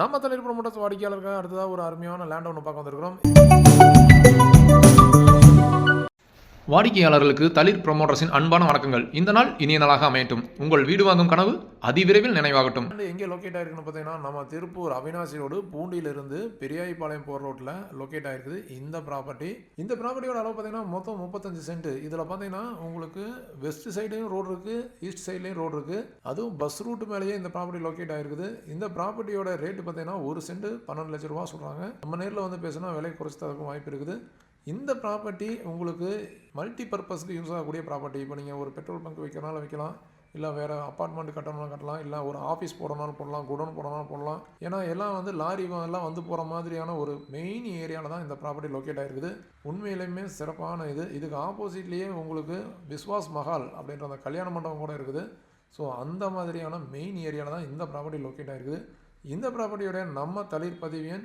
நம்ம தலைவர் ப்ரொமோட்டர்ஸ் வாடிக்கையாளருக்காக அடுத்ததாக ஒரு அருமையான லேண்ட் ஒன்று பார்க்க வந்திருக்கிறோம். வாடிக்கையாளர்களுக்கு தளிர் ப்ரொமோட்டர்ஸின் அன்பான வணக்கங்கள். இந்த நாள் இனிய நாளாக அமையட்டும். உங்கள் வீடு வாங்கும் கனவு அதிவிரைவில் நினைவாகட்டும். எங்கே லொக்கேட் ஆயிருக்குன்னு பார்த்தீங்கன்னா நம்ம திருப்பூர் அவினாசி ரோடு பூண்டியிலிருந்து பெரியாய்பாளையம் போகிற ரோட்டில் லொக்கேட் ஆயிருக்குது. இந்த ப்ராப்பர்ட்டி இந்த ப்ராப்பர்ட்டியோட அளவு பார்த்தீங்கன்னா மொத்தம் முப்பத்தஞ்சு சென்ட் இதில் பார்த்தீங்கன்னா உங்களுக்கு வெஸ்ட் சைட்லேயும் ரோடு இருக்குது ஈஸ்ட் சைட்லேயும் ரோடு இருக்குது அதுவும் பஸ் ரூட் மேலேயே இந்த ப்ராப்பர்ட்டி லொக்கேட் ஆயிருக்குது. இந்த ப்ராப்பர்ட்டியோட ரேட்டு பார்த்தீங்கன்னா ஒரு சென்ட் பன்னெண்டு லட்ச ரூபா சொல்கிறாங்க நம்ம நேரில் வந்து பேசினா விலை குறைச்சி தரக்கும் வாய்ப்பு இருக்குது. இந்த ப்ராப்பர்ட்டி உங்களுக்கு மல்டி பர்பஸ்க்கு யூஸ் ஆகக்கூடிய ப்ராப்பர்ட்டி இப்போ நீங்கள் ஒரு பெட்ரோல் பங்க் வைக்கிறனால வைக்கலாம் இல்லை வேறு அப்பார்ட்மெண்ட் கட்டணும்னா கட்டலாம் இல்லை ஒரு ஆஃபீஸ் போடணும்னாலும் போடலாம் குடோன் போடணும்னாலும் போடலாம். ஏன்னா எல்லாம் வந்து லாரி எல்லாம் வந்து போகிற மாதிரியான ஒரு மெயின் ஏரியாவில் தான் இந்த ப்ராப்பர்ட்டி லொக்கேட் ஆகிருக்குது உண்மையிலுமே சிறப்பான இது. இதுக்கு ஆப்போசிட்லேயே உங்களுக்கு விஸ்வாஸ் மஹால் அப்படின்ற அந்த கல்யாண மண்டபம் கூட இருக்குது. ஸோ அந்த மாதிரியான மெயின் ஏரியாவில் தான் இந்த ப்ராப்பர்ட்டி லொக்கேட் ஆகிருக்குது இந்த ப்ராப்பர்ட்டியோடைய நம்ம தளிர் பதிவு எண்